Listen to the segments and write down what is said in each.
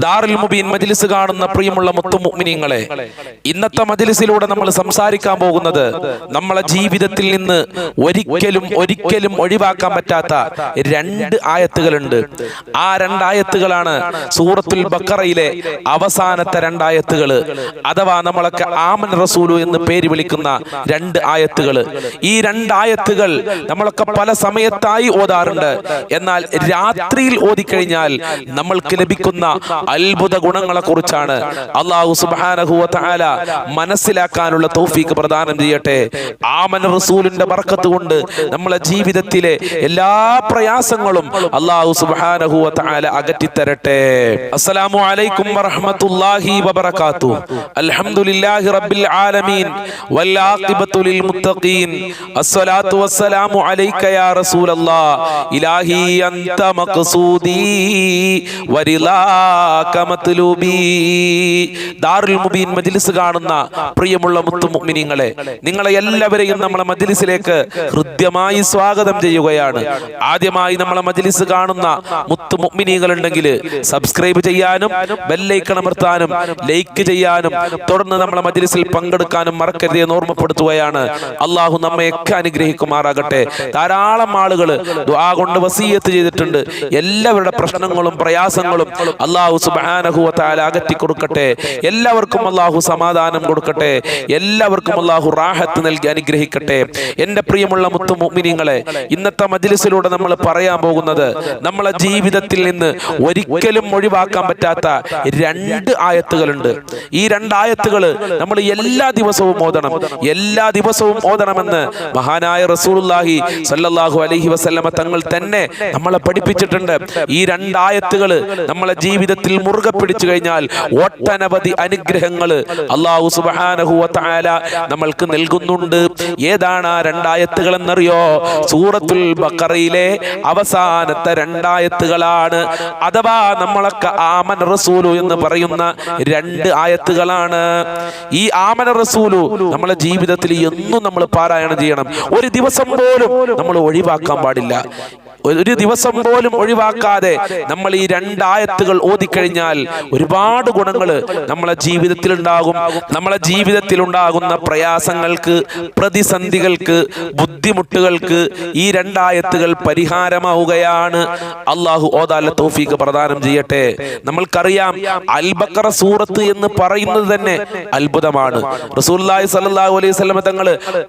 ദാറുൽ മുബീൻ മജ്ലിസ് കാണുന്ന പ്രിയമുള്ള മുത്തുമുഅ്മിനീങ്ങളെ ഇന്നത്തെ മജ്ലിസിലൂടെ നമ്മൾ സംസാരിക്കാൻ പോകുന്നത് നമ്മളെ ജീവിതത്തിൽ നിന്ന് ഒരിക്കലും ഒരിക്കലും ഒഴിവാക്കാൻ പറ്റാത്ത രണ്ട് ആയത്തുകളുണ്ട്. ആ രണ്ടായത്തുകളാണ് സൂറത്തുൽ ബക്കറയിലെ അവസാനത്തെ രണ്ടായത്തുകൾ അഥവാ നമ്മളൊക്കെ ആമൻ റസൂലു എന്ന് പേര് വിളിക്കുന്ന രണ്ട് ആയത്തുകൾ ഈ രണ്ടായത്തുകൾ നമ്മളൊക്കെ പല സമയത്തായി ഓതാറുണ്ട്. എന്നാൽ രാത്രിയിൽ ഓതിക്കഴിഞ്ഞാൽ നമ്മൾക്ക് ലഭിക്കുന്ന അത്ഭുത ഗുണങ്ങളെ കുറിച്ചാണ് അള്ളാഹു സുബാനഹുവ താല മനസ്സിലാക്കാനുള്ള തൗഫീക്ക് പ്രദാനം ചെയ്യട്ടെ. ആമൻ റസൂലിന്റെ ബർക്കത്ത് കൊണ്ട് നമ്മളെ ജീവിതത്തിലെ എല്ലാ പ്രയാസങ്ങളും അള്ളാഹു സുബാനഹുവ താല അകറ്റിത്തരട്ടെ. അസ്സലാമു അലൈക്കും വറഹ്മത്തുള്ളാഹി വബറകാത്തു. അൽഹംദുലില്ലാഹി റബ്ബിൽ ആലമീൻ. വൽ ആഖിബത്തു ലിൽ മുത്തഖീൻ. അസ്സലാത്തു വസ്സലാമു അലൈക യാ റസൂലല്ലാഹ് ഇലാഹി അൻത മഖ്സൂദി. മത്ലൂബി ദാറുൽ മുബീൻ മജ്ലിസ് കാണുന്ന പ്രിയമുള്ള മുത്തുമുഅ്മിനീങ്ങളെ നിങ്ങളെ എല്ലാവരെയും നമ്മളെ മജ്ലിസിലേക്ക് ഹൃദ്യമായി സ്വാഗതം ചെയ്യുകയാണ്. ആദ്യമായി നമ്മളെ മജ്ലിസ് കാണുന്ന മുത്തുമുഅ്മിനീങ്ങൾ ഉണ്ടെങ്കിൽ സബ്സ്ക്രൈബ് ചെയ്യാനും ബെല്ലൈക്കൺ അമർത്താനും ലൈക്ക് ചെയ്യാനും തുടർന്ന് നമ്മളെ മജ്ലിസിൽ പങ്കെടുക്കാനും മറക്കരുത് എന്ന് ഓർമ്മപ്പെടുത്തുകയാണ്. അള്ളാഹു നമ്മയൊക്കെ അനുഗ്രഹിക്കുമാറാകട്ടെ. ധാരാളം ആളുകൾ കൊണ്ട് വസീയത്ത് ചെയ്തിട്ടുണ്ട്. എല്ലാവരുടെ പ്രശ്നങ്ങളും പ്രയാസങ്ങളും അള്ളാഹു സുബാനഹുവത്താല അകറ്റി കൊടുക്കട്ടെ. എല്ലാവർക്കും അള്ളാഹു സമാധാനം കൊടുക്കട്ടെ. എല്ലാവർക്കും അള്ളാഹു റാഹത്ത് നൽകി അനുഗ്രഹിക്കട്ടെ. എന്റെ പ്രിയമുള്ള മുത്തു മുഅ്മിനീങ്ങളെ ഇന്നത്തെ മജിലിസിലൂടെ നമ്മൾ പറയാൻ പോകുന്നത് നമ്മളെ ജീവിതത്തിൽ നിന്ന് ഒരിക്കലും ഒഴിവാക്കാൻ പറ്റാത്ത രണ്ട് ആയത്തുകളുണ്ട്. ഈ രണ്ടായത്തുകൾ നമ്മൾ എല്ലാ ദിവസവും ഓതണം. എല്ലാ ദിവസവും ഓതണമെന്ന് മഹാനായ റസൂലുള്ളാഹി സല്ലല്ലാഹു അലൈഹി വസല്ലമ തങ്ങൾ തന്നെ നമ്മളെ പഠിപ്പിച്ചിട്ടുണ്ട്. ഈ രണ്ടായത്തുകൾ നമ്മളെ ജീവിതത്തിൽ മുറുകെ പിടിച്ചു കഴിഞ്ഞാൽ ഒട്ടനവധി അനുഗ്രഹങ്ങൾ അള്ളാഹു സുബ്ഹാനഹു വതആല നമ്മൾക്ക് നൽകുന്നുണ്ട്. ഏതാണ് ആ രണ്ടായത്തുകൾ എന്നറിയോ സൂറത്തുൽ ബക്കറയിലെ അവസാനത്തെ രണ്ടായത്തുകളാണ്. അഥവാ നമ്മളൊക്കെ ആമൻ റസൂലു എന്ന് പറയുന്ന രണ്ട് ആയത്തുകളാണ്. ഈ ആമൻ റസൂലു നമ്മളെ ജീവിതത്തിൽ എന്നും നമ്മൾ പാരായണം ചെയ്യണം. ഒരു ദിവസം പോലും നമ്മൾ ഒഴിവാക്കാൻ പാടില്ല. ഒരു ദിവസം പോലും ഒഴിവാക്കാതെ നമ്മൾ ഈ രണ്ടായത്തുകൾ ഓതിക്കഴിഞ്ഞാൽ ഒരുപാട് ഗുണങ്ങൾ നമ്മളെ ജീവിതത്തിൽ ഉണ്ടാകും. നമ്മളെ ജീവിതത്തിൽ ഉണ്ടാകുന്ന പ്രയാസങ്ങൾക്ക് പ്രതിസന്ധികൾക്ക് ബുദ്ധിമുട്ടുകൾക്ക് ഈ രണ്ടായത്തുകൾ പരിഹാരമാവുകയാണ്. അള്ളാഹു ഓദാല തോഫീക്ക് പ്രദാനം ചെയ്യട്ടെ. നമ്മൾക്കറിയാം അൽബക്കറ സൂറത്ത് എന്ന് പറയുന്നത് തന്നെ അത്ഭുതമാണ്. റസൂല്ലായി സല്ലാഹു അലൈഹി വസല്ലം തങ്ങൾ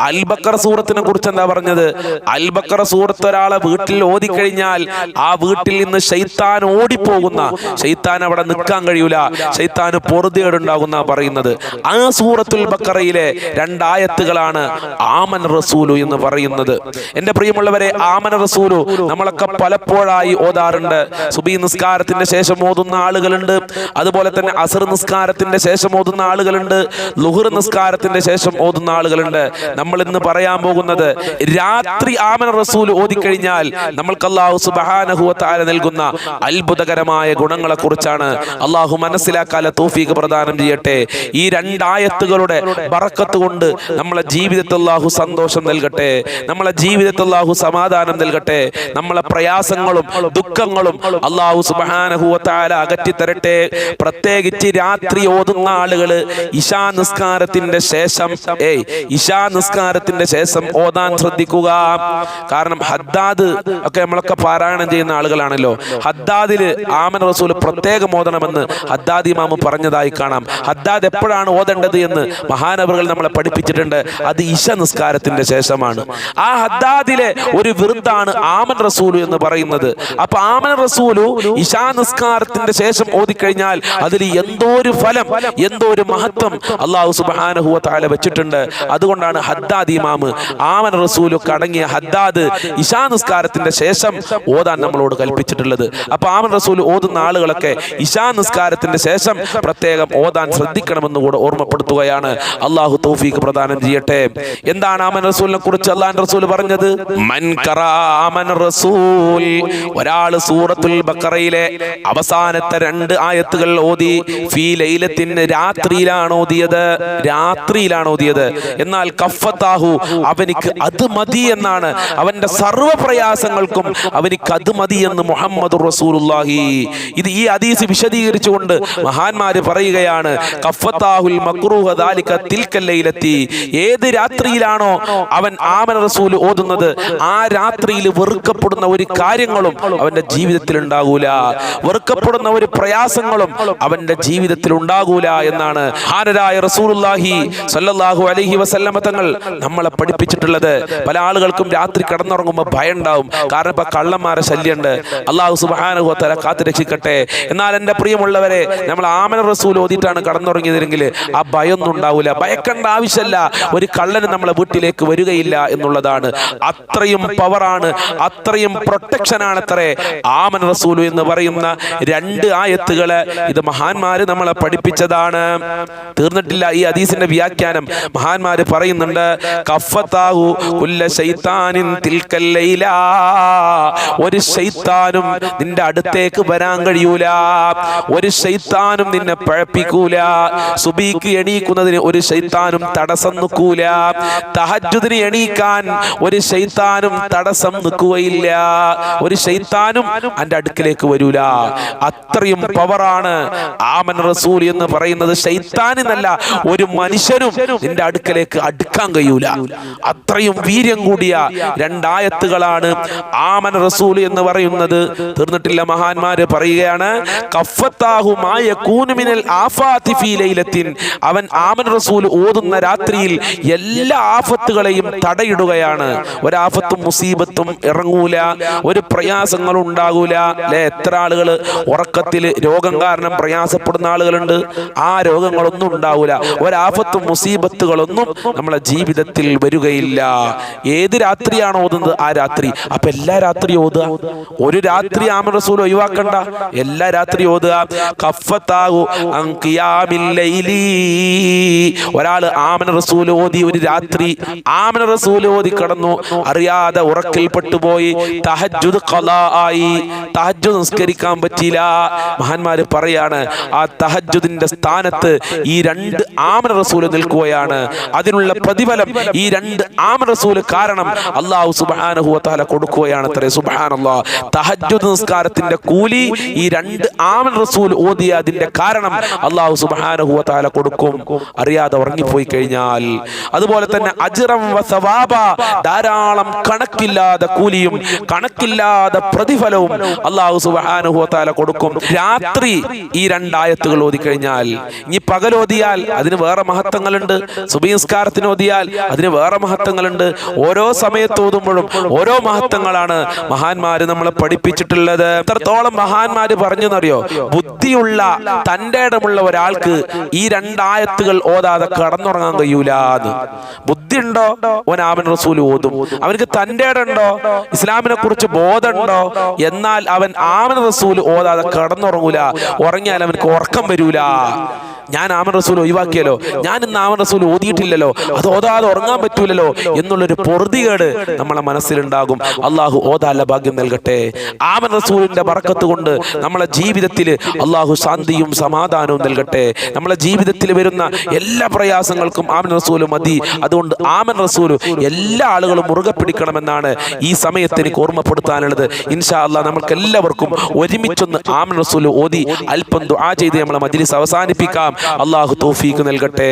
അൽബക്കറ സൂറത്തിനെ കുറിച്ച് എന്താ പറഞ്ഞത്? അൽബക്കറ സൂറത്ത് ഒരാളെ വീട്ടിൽ ഓതിക്കഴിഞ്ഞാൽ ആ വീട്ടിൽ നിന്ന് ശൈത്താൻ ഓടിപ്പോകുന്ന ശൈത്താൻ അവിടെ നിൽക്കാൻ കഴിയൂല ശൈത്താന് പൊറുതേടുണ്ടാകുന്ന പറയുന്നത്. ആ സൂറത്തുൽ ബക്കറയിലെ രണ്ടായത്തുകളാണ് ആമൻ റസൂലു എന്ന് പറയുന്നത്. എന്റെ പ്രിയമുള്ളവരെ ആമന റസൂലു നമ്മളൊക്കെ പലപ്പോഴായി ഓതാറുണ്ട്. സുബി നിസ്കാരത്തിന്റെ ശേഷം ഓതുന്ന ആളുകളുണ്ട്. അതുപോലെ തന്നെ അസർ നിസ്കാരത്തിന്റെ ശേഷം ഓതുന്ന ആളുകളുണ്ട്. ലുഹർ നിസ്കാരത്തിന്റെ ശേഷം ഓതുന്ന ആളുകളുണ്ട്. നമ്മൾ ഇന്ന് പറയാൻ പോകുന്നത് രാത്രി ആമന റസൂൽ ഓതിക്കഴിഞ്ഞാൽ നമ്മൾക്ക് അള്ളാഹു സുബാനഹുവത്താല നൽകുന്ന അത്ഭുതകരമായ ഗുണങ്ങളെ കുറിച്ചാണ് അള്ളാഹു മനസ്സിലാക്കാല തോഫീക്ക് പ്രദാനം ചെയ്യട്ടെ. ഈ രണ്ടായത്തുകളുടെ ബറക്കത്ത് കൊണ്ട് നമ്മളെ ജീവിതത്തിൽ അള്ളാഹു സന്തോഷം നൽകട്ടെ. നമ്മളെ ജീവിതത്തിൽ അള്ളാഹു സമാധാനം നൽകട്ടെ. നമ്മളെ പ്രയാസങ്ങളും ദുഃഖങ്ങളും അള്ളാഹു സുബാനഹുവത്താല അകറ്റിത്തരട്ടെ. പ്രത്യേകിച്ച് രാത്രി ഓതുന്ന ആളുകൾ ഇശാ നിസ്കാരത്തിന്റെ ശേഷം ഏയ് ഇശാ നിസ്കാരത്തിന്റെ ശേഷം ഓതാൻ ശ്രദ്ധിക്കുക. കാരണം ഹദ്ദാദ് ഒക്കെ നമ്മളൊക്കെ പാരായണം ചെയ്യുന്ന ആളുകളാണല്ലോ. ഹദ്ദാദിൽ ആമൻ റസൂൽ പ്രത്യേകം ഓതണമെന്ന് ഹദ്ദാദ് ഇമാമ് പറഞ്ഞതായി കാണാം. ഹദ്ദാദ് എപ്പോഴാണ് ഓതേണ്ടത് എന്ന് മഹാനവറുകൾ നമ്മളെ പഠിപ്പിച്ചിട്ടുണ്ട്. അത് ഇശ നിസ്കാരത്തിന്റെ ശേഷമാണ്. ആ ഹദ്ദാദിലെ ഒരു വിറുദ്ധാണ് ആമൻ റസൂലു എന്ന് പറയുന്നത്. അപ്പൊ ആമൻ റസൂലു ഇശാ നിസ്കാരത്തിന്റെ ശേഷം ഓതിക്കഴിഞ്ഞാൽ അതിൽ എന്തോ ഒരു ഫലം എന്തോ ഒരു മഹത്വം അള്ളാഹു സുബാനഹുവ താല വെച്ചിട്ടുണ്ട്. അതുകൊണ്ടാണ് ഹദ്ദാദ് ഇമാമ് ആമൻ റസൂലു കടങ്ങിയ ഹദ്ദാദ് ഇശാ നിസ്കാരത്തിന്റെ ശേഷം ഓതാൻ നമ്മളോട് കൽപ്പിച്ചിട്ടുള്ളത്. അപ്പൊ ആമൻ റസൂൽ ഓതുന്ന ആളുകളൊക്കെ ഇശാ നിസ്കാരത്തിന്റെ ശേഷം പ്രത്യേകം ഓതാൻ ശ്രദ്ധിക്കണമെന്ന് കൂടെ ഓർമ്മപ്പെടുത്തുകയാണ്. അള്ളാഹു തൗഫീഖ് പ്രദാനം ചെയ്യട്ടെ. എന്താണ് ആമൻ റസൂലിനെ കുറിച്ച് അള്ളാൻ റസൂൽ പറഞ്ഞത്? മൻ റസൂൽ. ഒരാൾ സൂറത്തുൽ ബക്കറയിലെ അവസാനത്തെ രണ്ട് ആയത്തുകൾ ഓതി ഫീ ലൈലത്തിന് രാത്രിയിലാണ് ഓതിയത്. രാത്രിയിലാണ് ഓതിയത്. എന്നാൽ കഫത്താഹു അവനിക്ക് അത് മതി എന്നാണ്. അവന്റെ സർവ പ്രയാസങ്ങൾക്കും ജനങ്ങൾക്കും അവനിക്ക് അത് മതി എന്ന് മുഹമ്മദ് റസൂലുല്ലാഹി ഇത് ഈ ഹദീസ് വിശദീകരിച്ചുകൊണ്ട് മഹാന്മാര് പറയുകയാണ് കഫത്താഹുൽ മക്രൂഹ ദാലിക ഏത് രാത്രിയിലാണോ അവൻ ആമന റസൂൽ ഓതുന്നത് ആ രാത്രിയിൽ വെറുക്കപ്പെടുന്ന ഒരു കാര്യങ്ങളും അവന്റെ ജീവിതത്തിൽ ഉണ്ടാകൂല. വെറുക്കപ്പെടുന്ന ഒരു പ്രയാസങ്ങളും അവന്റെ ജീവിതത്തിൽ ഉണ്ടാകൂല എന്നാണ് ഹാനരായ റസൂലുല്ലാഹി സല്ലല്ലാഹു അലൈഹി വസല്ലമ തങ്ങൾ നമ്മളെ പഠിപ്പിച്ചിട്ടുള്ളത്. പല ആളുകൾക്കും രാത്രി കടന്നുറങ്ങുമ്പോൾ ഭയം ഉണ്ടാവും കാരണം ഇപ്പൊ കള്ളന്മാരെ ശല്യമുണ്ട്. അള്ളാഹു സുബ്ഹാനഹു വതആല കാത്തു രക്ഷിക്കട്ടെ എന്നാൽ എന്റെ പ്രിയമുള്ളവരെ നമ്മൾ ആമന റസൂൽ ഓതിയിട്ടാണ് കടന്നുറങ്ങിയതെങ്കിൽ ആ ഭയമൊന്നും ഉണ്ടാവില്ല ഭയക്കേണ്ട ആവശ്യമല്ല. ഒരു കള്ളന് നമ്മളെ വീട്ടിലേക്ക് വരികയില്ല എന്നുള്ളതാണ്. അത്രയും പവറാണ് അത്രയും പ്രൊട്ടക്ഷൻ ആണ് അത്രേ ആമൻ റസൂൽ എന്ന് പറയുന്ന രണ്ട് ആയത്തുകൾ ഇത് മഹാന്മാര് നമ്മളെ പഠിപ്പിച്ചതാണ്. തീർന്നിട്ടില്ല ഈ ഹദീസിന്റെ വ്യാഖ്യാനം. മഹാന്മാര് പറയുന്നുണ്ട് കഫത്താഹു കുല്ല ശൈത്താനിൻ തിൽക്കല്ലയിലാ ലൈല. ഒരു ശൈത്താനും നിന്റെ അടുത്തേക്ക് വരാൻ കഴിയൂല. ഒരു ശൈത്താനും നിന്നെ പഴപ്പിക്കൂല. സുബീക്ക് എണീക്കുന്നതിന് ഒരു ശൈത്താനും തടസ്സം നിൽക്കൂല. തഹജുദിന് എണീക്കാൻ ഒരു ശൈത്താനും തടസ്സം നിൽക്കുകയില്ല. ഒരു ശൈത്താനും അന്റെ അടുക്കിലേക്ക് വരൂല. അത്രയും പവറാണ് ആമൻ റസൂൽ എന്ന് പറയുന്നത്. ശൈത്താനെന്നല്ല ഒരു മനുഷ്യനും നിന്റെ അടുക്കലേക്ക് അടുക്കാൻ കഴിയൂല. അത്രയും വീര്യം കൂടിയ രണ്ടായത്തുകളാണ് ആമൻ റസൂൽ എന്ന് പറയുന്നത്. തീർന്നിട്ടില്ല മഹാന്മാര് പറയുകയാണ് അവൻ ആമൻ റസൂൽ ഓതുന്ന രാത്രിയിൽ എല്ലാ ആഫത്തുകളെയും തടയിടുകയാണ്. ഒരാഫത്തും മുസീബത്തും ഇറങ്ങൂല ഒരു പ്രയാസങ്ങളും ഉണ്ടാകൂല അല്ലെ എത്ര ആളുകൾ ഉറക്കത്തിൽ രോഗം കാരണം പ്രയാസപ്പെടുന്ന ആളുകളുണ്ട്. ആ രോഗങ്ങളൊന്നും ഉണ്ടാവൂല. ഒരാഫത്തും മുസീബത്തുകളൊന്നും നമ്മളെ ജീവിതത്തിൽ വരികയില്ല. ഏത് രാത്രിയാണ് ഓതുന്നത് ആ രാത്രി. അപ്പൊ എല്ലാ രാത്രി ഓതുക. ഒരു രാത്രി ആമ റസൂൽ ഒഴിവാക്കണ്ട. എല്ലാ രാത്രി ഓതുക. കഫത്താകു ഒരാൾ ആമന റസൂൽ ഓതി ഒരു രാത്രി ആമന റസൂൽ ഓതി കടന്നു. അറിയാതെ ഉറക്കിൽ പെട്ടുപോയി. തഹജുദ് ആയി. തഹജു നിസ്കരിക്കാൻ പറ്റിയില്ല. മഹാന്മാര് പറയാണ് ആ തഹജുദിന്റെ സ്ഥാനത്ത് ഈ രണ്ട് ആമന റസൂൽ നിൽക്കുകയാണ്. അതിനുള്ള പ്രതിഫലം ഈ രണ്ട് ആമന റസൂൽ കാരണം അള്ളാഹു സുബ്ഹാനഹു താല കൊടുക്കുകയാണ്. അത്രേ സുബാനുള്ള തഹജുദ് നിസ്കാരത്തിന്റെ കൂലി ഈ രണ്ട് ആമൻ റസൂൽ ഓതിയ അതിന്റെ കാരണം അള്ളാഹു സുബ്ഹാനഹു താല കൊടുക്കും. അറിയാതെ ഉറങ്ങിപ്പോയി കഴിഞ്ഞാൽ. അതുപോലെ തന്നെ അജിറം വസവാബ ധാരാളം കണക്കില്ലാതെ കൂലിയും കണക്കില്ലാതെ പ്രതിഫലവും അള്ളാഹു സുബ്ഹാനഹു താല കൊടുക്കും. രാത്രി ഈ രണ്ടായത്തുകൾ ഓതി കഴിഞ്ഞാൽ ഇനി പകലോതിയാൽ അതിന് വേറെ മഹത്വങ്ങളുണ്ട്. സുബിസ്കാരത്തിന് ഓതിയാൽ അതിന് വേറെ മഹത്വങ്ങളുണ്ട്. ഓരോ സമയത്ത് ഓതുമ്പോഴും ഓരോ മഹത്വങ്ങളാണ് മഹാന്മാര് നമ്മളെ പഠിപ്പിച്ചിട്ടുള്ളത്. എത്രത്തോളം മഹാന്മാര് പറഞ്ഞെന്നറിയോ? ബുദ്ധിയുള്ള തന്റെ ഇടമുള്ള ഒരാൾക്ക് ഈ രണ്ടായത്തുകൾ ഓതാതെ കടന്നുറങ്ങാൻ കഴിയൂലാന്ന്. ബുദ്ധി ഉണ്ടോ ഓൻ ആമൻ റസൂൽ ഓതും. അവനക്ക് തന്റെ ഇടമുണ്ടോ? ഇസ്ലാമിനെ കുറിച്ച് ബോധമുണ്ടോ? എന്നാൽ അവൻ ആമൻ റസൂൽ ഓതാതെ കടന്നുറങ്ങൂല. ഉറങ്ങിയാൽ അവനക്ക് ഉറക്കം വരൂല. ഞാൻ ആമൻ റസൂൽ ഒഴിവാക്കിയല്ലോ. ഞാൻ ഇന്ന് ആമൻ റസൂൽ ഓതിയിട്ടില്ലല്ലോ. അത് ഓതാതെ ഉറങ്ങാൻ പറ്റൂലല്ലോ. എന്നുള്ളൊരു പൊറുതികേട് നമ്മളെ മനസ്സിലുണ്ടാകും. അള്ളാഹു ഓതാല ഭാഗ്യം നൽകട്ടെ. ആമൻ റസൂലിന്റെ ബറക്കത്ത് കൊണ്ട് നമ്മളെ ജീവിതത്തിൽ അള്ളാഹു ശാന്തിയും സമാധാനവും നൽകട്ടെ. നമ്മളെ ജീവിതത്തിൽ വരുന്ന എല്ലാ പ്രയാസങ്ങൾക്കും ആമൻ റസൂൽ മതി. അതുകൊണ്ട് ആമൻ റസൂൽ എല്ലാ ആളുകളും മുറുകെ പിടിക്കണമെന്നാണ് ഈ സമയത്ത് എനിക്ക് ഓർമ്മപ്പെടുത്താനുള്ളത്. ഇൻഷാ അള്ളാഹ് നമുക്ക് എല്ലാവർക്കും ഒരുമിച്ചൊന്ന് ആമൻ റസൂൽ ഓതി അല്പം ദുആ ചെയ്ത് നമ്മളെ മജ്ലിസ് അവസാനിപ്പിക്കാം. അള്ളാഹു തോഫീക്ക് നൽകട്ടെ.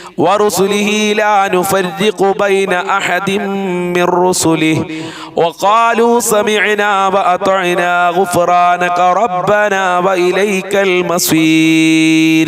ورسله لا نفرق بين أحد من رسله. وقالوا سمعنا وأطعنا غفرانك ربنا وإليك المصير.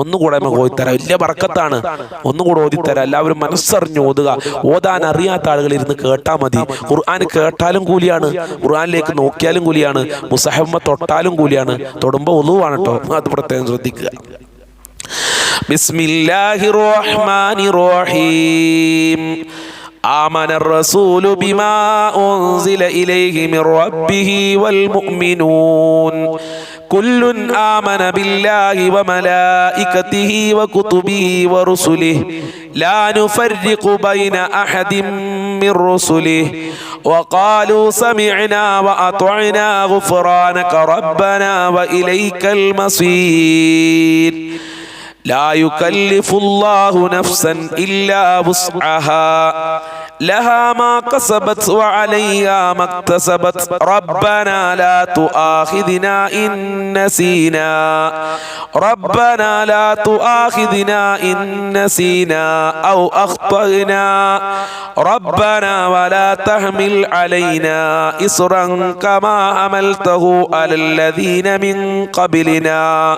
ഒന്നുകൂടെ നമുക്ക് ഓതിത്തരാം വലിയ പറക്കത്താണ് ഒന്നുകൂടെ ഓതിത്തരാം എല്ലാവരും മനസ്സറിഞ്ഞ് ഓതുക ഓതാൻ അറിയാത്ത ആളുകൾ ഇരുന്ന് കേട്ടാൽ മതി ഖുർആൻ കേട്ടാലും കൂലിയാണ് ഖുർആനിലേക്ക് നോക്കിയാലും കൂലിയാണ് മുസഹമ്മ തൊട്ടാലും കൂലിയാണ് തൊടുമ്പോൾ ഒതുവാണ് കേട്ടോ അത് പ്രത്യേകം ശ്രദ്ധിക്കുക بسم الله الرحمن الرحيم آمن الرسول بما أنزل إليه من ربه والمؤمنون كل آمن بالله وملائكته وكتبه ورسله لا نفرق بين أحد من رسله وقالوا سمعنا وأطعنا غفرانك ربنا وإليك المصير لا يكلف الله نفسا إلا وسعها لها ما كسبت وعليها ما اكتسبت. ربنا لا تؤاخذنا إن نسينا. ربنا لا تؤاخذنا إن نسينا أو أخطأنا. ربنا ولا تحمل علينا إصرا كما حملته على الذين من قبلنا.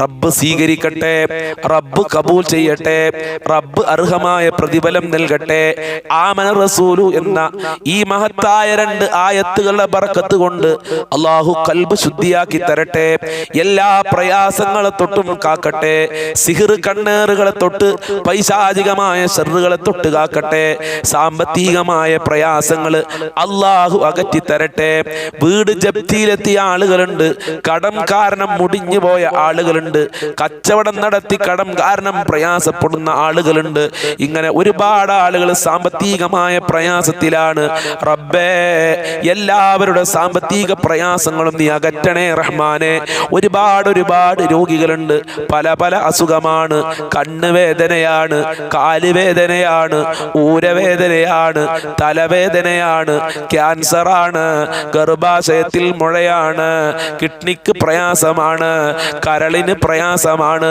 റബ്ബ് സ്വീകരിക്കട്ടെ റബ്ബ് കബൂൽ ചെയ്യട്ടെ റബ്ബ് അർഹമായ പ്രതിഫലം നൽകട്ടെ. ആമന റസൂലു എന്ന ഈ മഹത്തായ രണ്ട് ആയത്തുകളുടെ ബറക്കത്ത് കൊണ്ട് അള്ളാഹു കൽബ് ശുദ്ധിയാക്കി തരട്ടെ എല്ലാ പ്രയാസങ്ങളെ തൊട്ടും കാക്കട്ടെ സിഹിർ കണ്ണേറുകളെ തൊട്ട് പൈശാചികമായ ഷെറുകളെ തൊട്ട് കാക്കട്ടെ. സാമ്പത്തികമായ പ്രയാസങ്ങൾ അള്ളാഹു അകറ്റി തരട്ടെ. വീട് ജപ്തിയിലെത്തിയ ആളുകളുണ്ട് കടം കാരണം മുടിഞ്ഞു പോയ ആളുകളുണ്ട്. കച്ചവടം നടത്തി കടം കാരണം പ്രയാസപ്പെടുന്ന ആളുകളുണ്ട്. ഇങ്ങനെ ഒരുപാട് ആളുകൾ സാമ്പത്തികമായ പ്രയാസത്തിലാണ്. റബ്ബേ എല്ലാവരുടെ സാമ്പത്തിക പ്രയാസങ്ങളും നീ അകറ്റണേ റഹ്മാനെ. ഒരുപാട് ഒരുപാട് രോഗികളുണ്ട്. പല പല അസുഖമാണ്. കണ്ണുവേദനയാണ് കാലുവേദനയാണ് ഊരവേദനയാണ് തലവേദനയാണ് ക്യാൻസറാണ് ഗർഭാശയത്തിൽ മുഴയാണ് കിഡ്നിക്ക് പ്രയാസമാണ് കരളിന് പ്രയാസമാണ്.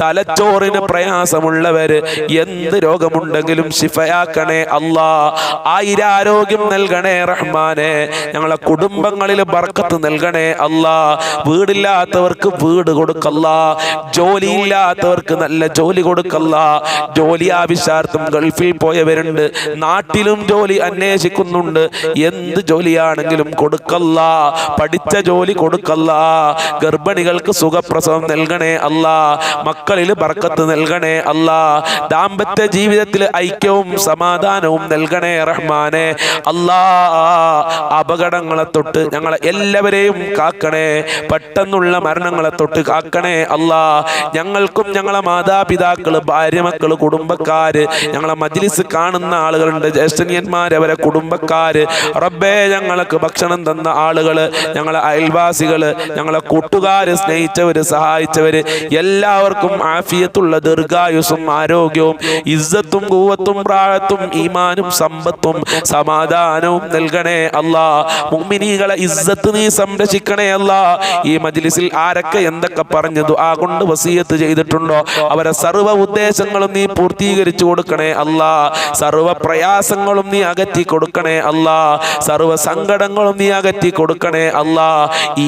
തലച്ചോറിന് പ്രയാസമുള്ളവര് എന്ത് രോഗമുണ്ടെങ്കിലും ശിഫയാക്കണേ അല്ലാ. ആയിരാരോഗ്യം നൽകണേ റഹ്മാനെ. ഞങ്ങളെ കുടുംബങ്ങളിൽ ബർക്കത്ത് നൽകണേ അല്ലാ. വീടില്ലാത്തവർക്ക് വീട് കൊടുക്കല്ല. ജോലിയില്ലാത്തവർക്ക് നല്ല ജോലി കൊടുക്കല്ല. ജോലി ആവശ്യാർത്ഥം ഗൾഫിൽ പോയവരുണ്ട്. നാട്ടിലും ജോലി അന്വേഷിക്കുന്നുണ്ട്. എന്ത് ജോലിയാണെങ്കിലും കൊടുക്കല്ല. പഠിച്ച ജോലി കൊടുക്കല്ല. ഗർഭിണികൾക്ക് സുഖപ്രസവം അല്ല. മക്കളിൽ ബർക്കത്ത് നൽകണേ അല്ല. ദാമ്പത്യ ജീവിതത്തിൽ ഐക്യവും സമാധാനവും നൽകണേ റഹ്മാനെ. അല്ലാ. അപകടങ്ങളെ തൊട്ട് ഞങ്ങളെ എല്ലാവരെയും കാക്കണേ. പെട്ടെന്നുള്ള മരണങ്ങളെ തൊട്ട് കാക്കണേ അല്ലാ. ഞങ്ങൾക്കും ഞങ്ങളെ മാതാപിതാക്കൾ ഭാര്യ മക്കൾ കുടുംബക്കാര് ഞങ്ങളെ മജ്ലിസ് കാണുന്ന ആളുകളുണ്ട് ജ്യേഷ്ഠനിയന്മാർ അവരെ കുടുംബക്കാര്. റബ്ബേ ഞങ്ങൾക്ക് ഭക്ഷണം തന്ന ആളുകൾ ഞങ്ങളെ അയൽവാസികൾ ഞങ്ങളെ കൂട്ടുകാര് സ്നേഹിച്ചവര് സഹായിച്ചവര് എല്ലാവർക്കും ആഫിയത്തുള്ള ദീർഘായുസും ആരോഗ്യവും ഇസ്സത്തും കൂവത്തും പ്രായത്തും ഈമാനും സമ്പത്തും സമാധാനവും നൽകണേ അല്ലാ. മുഅ്മിനീകളെ ഇസ്സത്ത് നീ സംരക്ഷിക്കണേ അല്ലാ. ഈ മജ്ലിസിൽ ആരൊക്കെ എന്തൊക്കെ പറഞ്ഞു ദുആ കൊണ്ട് വസീയത്ത് ചെയ്തിട്ടുണ്ടോ? അവരെ സർവ ഉദ്ദേശങ്ങളും നീ പൂർത്തീകരിച്ചു കൊടുക്കണേ അല്ലാ. സർവ പ്രയാസങ്ങളും നീ അകറ്റി കൊടുക്കണേ അല്ലാ. സർവ സങ്കടങ്ങളും നീ അകറ്റി കൊടുക്കണേ അല്ലാ.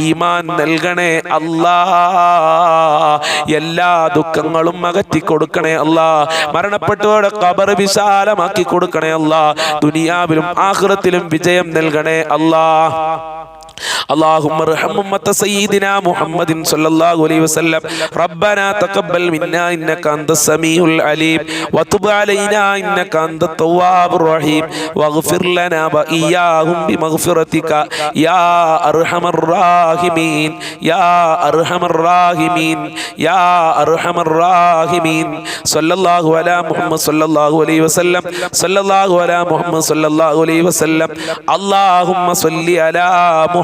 ഈമാൻ നൽകണേ അല്ലാ. എല്ലാ ദുഃഖങ്ങളും അകറ്റി കൊടുക്കണേ അല്ല. മരണപ്പെട്ടവരുടെ കബർ വിശാലമാക്കി കൊടുക്കണേ അല്ല. ദുനിയാവിലും ആഹ്റത്തിലും വിജയം നൽകണേ അല്ലാ. اللهم ارحم أمة سيدنا محمد صلى الله عليه وسلم. ربنا تقبل منا إنك أنت السميع العليم. وتب علينا إنك أنت التواب الرحيم. واغفر لنا وإياهم بمغفرتك. يا أرحم الراحمين. يا أرحم الراحمين. يا أرحم الراحمين. صلى الله على محمد صلى الله عليه وسلم. صلى الله على محمد صلى الله عليه وسلم. اللهم صل على محمد